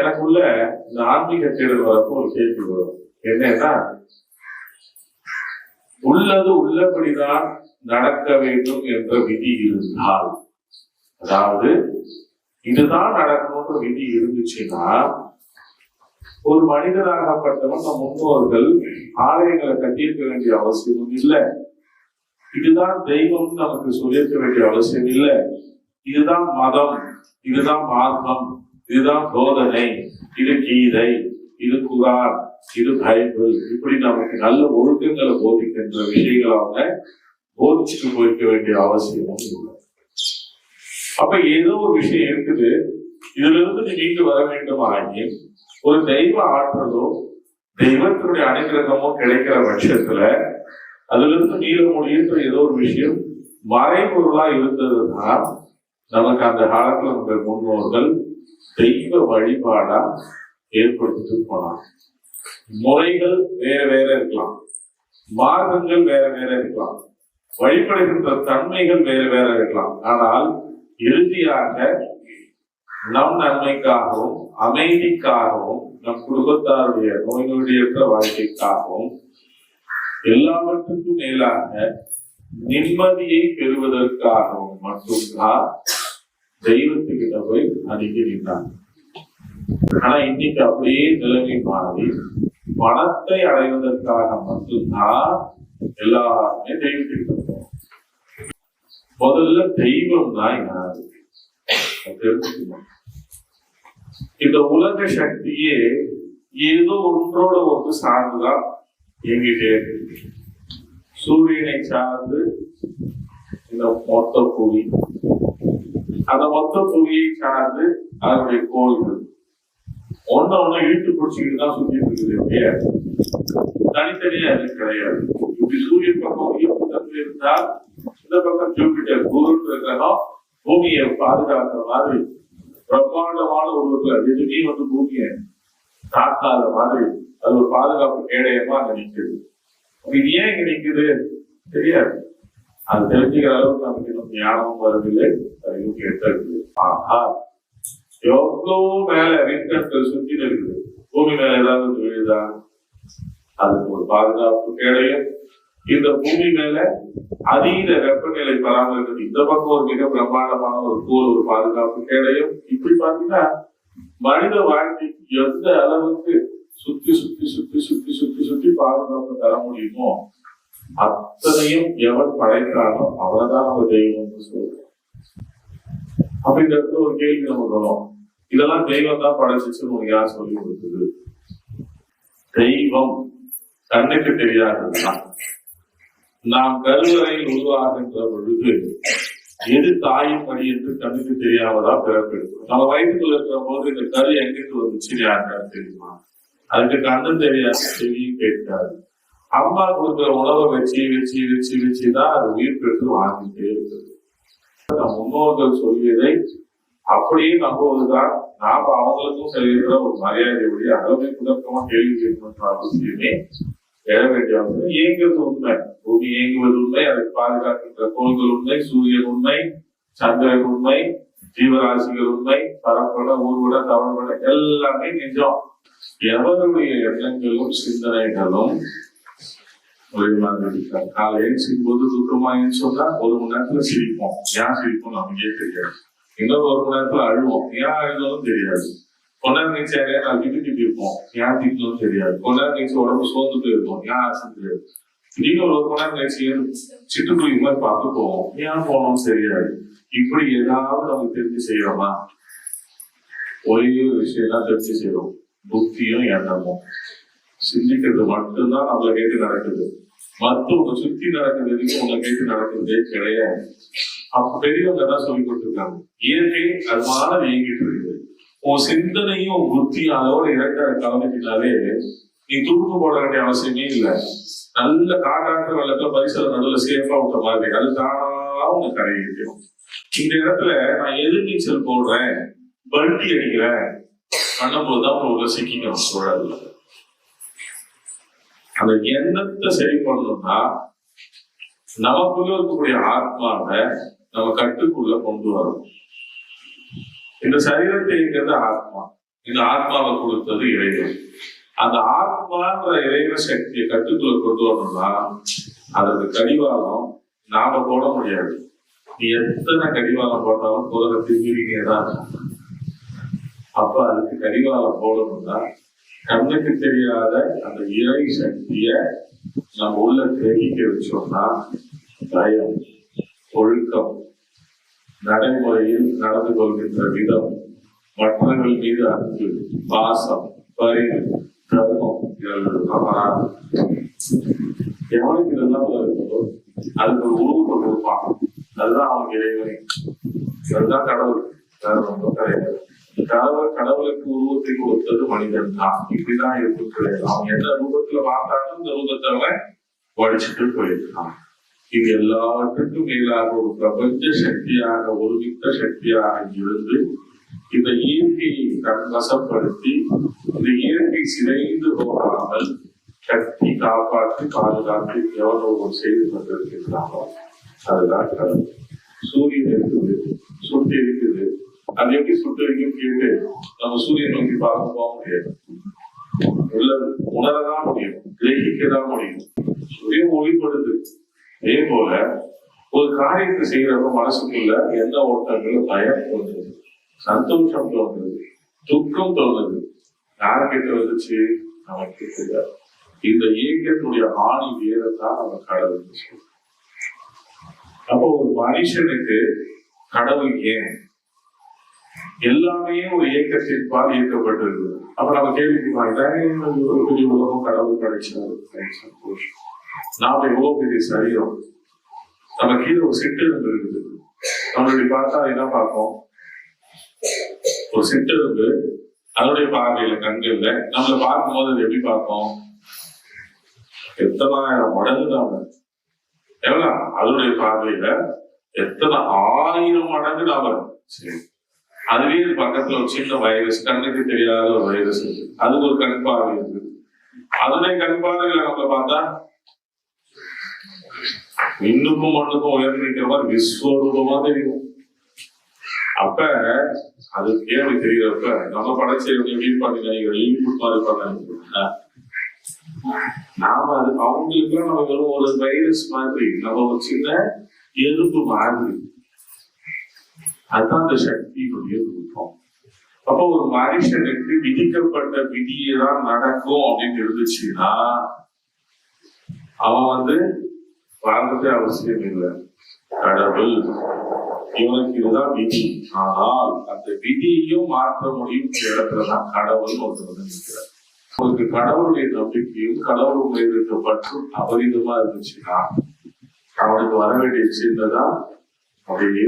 எனக்குள்ள இந்த ஆன்மீக தேடல் வரப்போ ஒரு கேள்வி வரும். என்னன்னா உள்ளது உள்ளபடிதான் நடக்க வேண்டும் என்ற விதி இருந்தால் அதாவது இதுதான் நடக்கணும்ன்ற விதி இருந்துச்சுன்னா ஒரு மனிதராகப்பட்டவன் நம் முன்னோர்கள் ஆலயங்களை கட்டியிருக்க வேண்டிய அவசியமும் இல்லை. இதுதான் தெய்வம் நமக்கு சொல்லியிருக்க வேண்டிய அவசியம் இல்லை. இதுதான் மதம் இதுதான் மார்க்கம். இதுதான் போதனை இது கீதை இது குரான் இது பைபிள். இப்படி நமக்கு நல்ல ஒழுக்கங்களை போதிக்கின்ற விஷயங்களை அவங்க போதிச்சுட்டு போய்க்க வேண்டிய அவசியமும் இல்லை அப்ப ஏதோ ஒரு விஷயம் இருக்குது. இதுல இருந்து நீ மீண்டு வர வேண்டும் ஆகி ஒரு தெய்வ ஆற்றலோ தெய்வத்தினுடைய அனுகிரகமோ கிடைக்கிற பட்சத்துல அதுல இருந்து மீற முடியுன்ற ஏதோ ஒரு விஷயம் மறைபொருளா இருந்ததுதான் நமக்கு அந்த காலத்துல நம்முடைய முன்னோர்கள் தெய்வ வழிபாடா ஏற்படுத்திட்டு போனாங்க முறைகள் வேற வேற இருக்கலாம். மார்க்கங்கள் வேற வேற இருக்கலாம். வழிபடுகின்ற தன்மைகள் வேற வேற இருக்கலாம். ஆனால் இறுதியாக நம் நன்மைக்காகவும் அமைதிக்காகவும் நம் குடும்பத்தாருடைய நோய் நொடியற்ற வாழ்க்கைக்காகவும் எல்லாவற்றுக்கும் மேலாக நிம்மதியை பெறுவதற்காகவும் மட்டும்தான் தெய்வத்துக்கிட்ட போய் அணுகி ஆனா இன்னைக்கு அப்படியே நிலைமை மாறி பணத்தை அடைவதற்காக மட்டும்தான் எல்லாருமே தெய்வத்துக்கிட்ட முதல்ல தெய்வம் தான் யாரு? தெரிஞ்சுக்கணும். இந்த உலக சக்தியே ஏதோ ஒன்றோட ஒன்று சார்ந்துதான் இயங்கிட்டே இருக்கு. சூரியனை சார்ந்து இந்த மொத்த புவி அந்த மொத்த புவியை சார்ந்து அதனுடைய கோள்கள். ஒண்ணு ஒண்ணு இழுத்து பிடிச்சிக்கிட்டு தான் சுத்திட்டு இருக்குது இல்லையா தனித்தனியா அது கிடையாது. இப்படி சூரியன் பக்கம் ஈர்ப்பு தன்மை இருந்தால் இந்த பக்கம் ஜூபிட்டர் குரு கிரகம் பூமியை பாதுகாக்கிற மாதிரி பிரம்மாண்டமான ஒரு எதுவுமே வந்து பூமியை தாக்காத மாதிரி அது ஒரு பாதுகாப்பு கேடயமா நினைக்குது. இது ஏன் நினைக்குது தெரியாது. அது தெரிஞ்சுக்கிற அளவுக்கு நமக்கு இன்னும் ஞானமும் வரவில்லை அறிவும் ஆஹா எவ்வளவு மேல விண்கற்கள் சுத்தி இருக்குது. பூமி மேல ஏதாவது விழுதா? அதுக்கு ஒரு பாதுகாப்பு கேடயம் இந்த பூமி மேல அதீத வெப்பநிலை பராமரிக்கிறது இந்த பக்கம் ஒரு மிக பிரம்மாண்டமான ஒரு கூல் ஒரு பாதுகாப்பு கேடயம் இப்படி பாத்தீங்கன்னா மனித வாழ்க்கைக்கு எந்த அளவுக்கு சுத்தி சுத்தி சுத்தி சுத்தி சுத்தி சுத்தி பாதுகாப்பு தர முடியுமோ அத்தனையும் எவன் படைத்தானோ அவனதான் ஒரு தெய்வம் என்று சொல்றோம் அப்ப ஒரு கேள்வி நம்ம வரும். இதெல்லாம் தெய்வம் தான் படைச்சிச்சு உனக்கு யார் சொல்லி கொடுத்தது? தெய்வம் கண்ணுக்கு தெரியாததுதான். நாம் கருவறையில் உருவாகின்ற பொழுது எது தாயின் மணி என்று கண்ணுக்கு தெரியாமதா பிறப்பெடுக்கும் நம்ம வயிற்றுக்குள்ள இருக்கிற போது இந்த கரு எங்கிட்டு வந்துச்சு? யாருக்காரு தெரியுமா? அதுக்கு கண்ணும் தெரியாது செவியும் கேட்காது. அம்மா கொடுக்குற உணவை வச்சு வச்சு வச்சு வச்சுதான் அது உயிர் பெற்று வாழ்ந்துட்டே இருக்குது. நம் முன்னோர்கள் சொல்லியதை அப்படியே நம்புவதுதான். நாம அவங்களுக்கும் செல்கிற ஒரு மரியாதையுடைய அளவை குழப்பமா கேள்வி கேட்கணுன்ற அவசியமே எழ வேண்டிய அவசியம். இயங்குவது உண்மை. பூமி இயங்குவது உண்மை அதை பாதுகாக்கின்ற கோள்கள் உண்மை சூரியன் உண்மை சந்திரன் உண்மை ஜீவராசிகள் உண்மை பரப்பட ஊர்வட தவறுபட எல்லாமே நிஜம். எவருடைய எண்ணங்களும் சிந்தனைகளும் காலை எழுச்சிக்கும் போது துக்கமா சொன்னா ஒரு மணி நேரத்துல சிரிப்போம் ஏன் சிரிப்போம் நமக்கே தெரியாது இன்னொரு ஒரு மணி நேரத்துல அழுவோம் ஏன் அழுதாலும் தெரியாது கொஞ்ச நேரம் கழிச்சு யாரையா நான் திட்டு திட்டி இருப்போம் ஏன் திட்டணும் தெரியாது கொஞ்ச நேரம் உடம்பு சோர்ந்து போயிருப்போம் ஏன் ஆசை தெரியாது நீங்க ஒரு மணி நேரம் கழிச்சு சிட்டுக்குருவி மாதிரி பார்த்து போவோம் ஏன் போனோம் தெரியாது இப்படி ஏதாவது நமக்கு தெரிஞ்சு செய்யறோமா ஒரே ஒரு விஷயம் தான் தெரிஞ்சு செய்யறோம் புத்தியும் எண்ணமும் சிந்திக்கிறது மட்டும்தான் நம்மளை கேட்டு நடக்குது. மத்தவங்க சுத்தி நடக்குது எதுவும் உங்களை கேட்டு நடக்கிறதே கிடையாது. அப்ப பெரியவங்க தான் சொல்லி கொடுத்துருக்காங்க. இயற்கை அதுமான மாதிரி இயங்கிட்டு இருக்குது. உன் சிந்தனையும் உன் புத்தியும் அதோட இறக்க கலந்துக்கிட்டாலே நீ தூக்கு போட வேண்டிய அவசியமே இல்லை. நல்ல காட்டாற்று வெள்ளத்துல பரிசல நல்ல சேஃபா விட்ட மாதிரி அது தானா உங்க கரையிடும் இந்த இடத்துல நான் எது நீச்சல் போடுறேன்? பல்ட்டி அடிக்கிறேன். பண்ணும்போது தான் உங்களை சிக்கிக்கணும் சூழல்ல அந்த எண்ணத்தை சரி பண்ணணும்னா நமக்குள்ள இருக்கக்கூடிய ஆத்மாவை நம்ம கட்டுக்குள்ள கொண்டு வரணும். இந்த சரீரத்தை இருக்கிறது ஆத்மா. இந்த ஆத்மாவை கொடுத்தது இறைவன். அந்த ஆத்மான்ற இறைவ சக்தியை கட்டுக்குள்ள கொண்டு வரணும்னா அதற்கு கடிவாளம் நாம போட முடியாது. நீ எத்தனை கடிவாளம் போட்டாலும் குதிரை திரும்பினே தான். அப்ப அதுக்கு கடிவாளம் போடணும்னா கண்ணுக்கு தெரியாத அந்த இறை சக்திய நம்ம உள்ள கிரகிக்க வச்சோம்னா பயம் ஒழுக்கம் நடைமுறையில் நடந்து கொள்கின்ற விதம் மற்றவர்கள் மீது அன்பு பாசம் பரிவு தர்மம் எவனுக்கு இதெல்லாம் இருக்கோ அதுக்கு ஒரு உருவத்தை கொடுப்பான் அதுதான் அவனுக்கு இறைவனை. அதுதான் கடவுள். வேற ரொம்ப கிடையாது. கடவுளுக்கு உருவத்தை கொடுத்தது மனிதன் தான். இப்படிதான் இருக்கும் அவன் எந்த ரூபத்துல பார்த்தாலும் இந்த ரூபத்தை அவன் படிச்சுட்டு போயிருக்கான். இது எல்லாத்துக்கும் மேலாக ஒரு பிரபஞ்ச சக்தியாக ஒருமித்த சக்தியாக இருந்து இந்த இயற்கையை தன் வசப்படுத்தி இந்த இயற்கை சிதைந்து போகாமல் சக்தி காப்பாற்றி பாதுகாத்து எவ்வளவு செய்து கொண்டிருக்கின்றானோ அதுதான் கடவுள். சூரியன் இருக்குது சுட்டு இருக்குது அது எப்படி சுட்டு வைக்கும் கேட்டு நம்ம சூரியன் நோக்கி பார்க்க போக முடியாது உள்ள உணரதான் முடியும் கிரகிக்க தான் முடியும். சூரியன் ஒளிப்படுது அதே போல ஒரு காரியத்தை செய்யறப்ப மனசுக்குள்ள எந்த ஓட்டங்களும் பயம் தோன்றுது சந்தோஷம் தோன்றுது துக்கம் தோணுது யார்கிட்ட வந்துச்சு? நமக்கு தெரியாது இந்த இயக்கத்துடைய ஆணி வேறத்தான் நம்ம கடவுள் அப்போ ஒரு மனுஷனுக்கு கடவுள் ஏன்? எல்லாமே ஒரு இயக்கத்திற்பால் பால் இயக்கப்பட்டிருக்கு அப்ப நம்ம கேள்விக்குமா ஒரு புதிய உலகம் கடவுள் கிடைச்சாரு சந்தோஷம் நாம எவ்வளவு பெரிய சரீரம். நம்ம கீழே ஒரு சிட்டெலும்பு இருக்குது. நம்மளுடைய பார்த்தா என்ன பார்ப்போம்? ஒரு சிட்டெலும்பு அதனுடைய பார்வையில கண்கள்ல நம்மளை பார்க்கும்போது அது எப்படி பார்ப்போம்? எத்தனாயிரம் மடங்கு நாம எவ்வளவு அதனுடைய பார்வையில எத்தனை ஆயிரம் மடங்கு நாம சரி. அதுவே பக்கத்துல ஒரு சின்ன வைரஸ் கண்ணுக்கு தெரியாத ஒரு வைரஸ் இருக்கு அதுக்கு ஒரு கண் பார்வை இருக்கு. அதனுடைய கண் பார்வையில நம்ம பார்த்தா இன்னுக்கும் மண்ணுக்கும் உயர்ந்து நிற்கிற மாதிரி விஸ்வரூபமா தெரியும். அப்ப அது கேள்வி தெரியறப்ப நம்ம படைச்சவங்க எப்படி பண்ணீங்க இன்புட் மாதிரி பண்ணாங்க நாம அது அவங்களுக்கு நம்ம வெறும் ஒரு வைரஸ் மாதிரி நம்ம ஒரு சின்ன எறும்பு மாதிரி. அதுதான் அந்த சக்தியினுடைய ரூபம் அப்போ ஒரு மனுஷனுக்கு விதிக்கப்பட்ட விதியை தான் நடக்கும் அப்படின்னு இருந்துச்சுன்னா அவன் வந்து வளர்ந்ததே அவசியம் இல்லை. கடவுள் இவனுக்கு இதுதான் விதி. ஆனால் அந்த விதியையும் மாற்ற முடியும் இடத்துலதான் கடவுள் ஒருத்தர் வந்து நிற்கிறார். உங்களுக்கு கடவுளுடைய நம்பிக்கையும் கடவுள் மீது இருக்க பற்றும் அபரிதமா இருந்துச்சுன்னா அவனுக்கு வர வேண்டிய சின்னதான் அப்படியே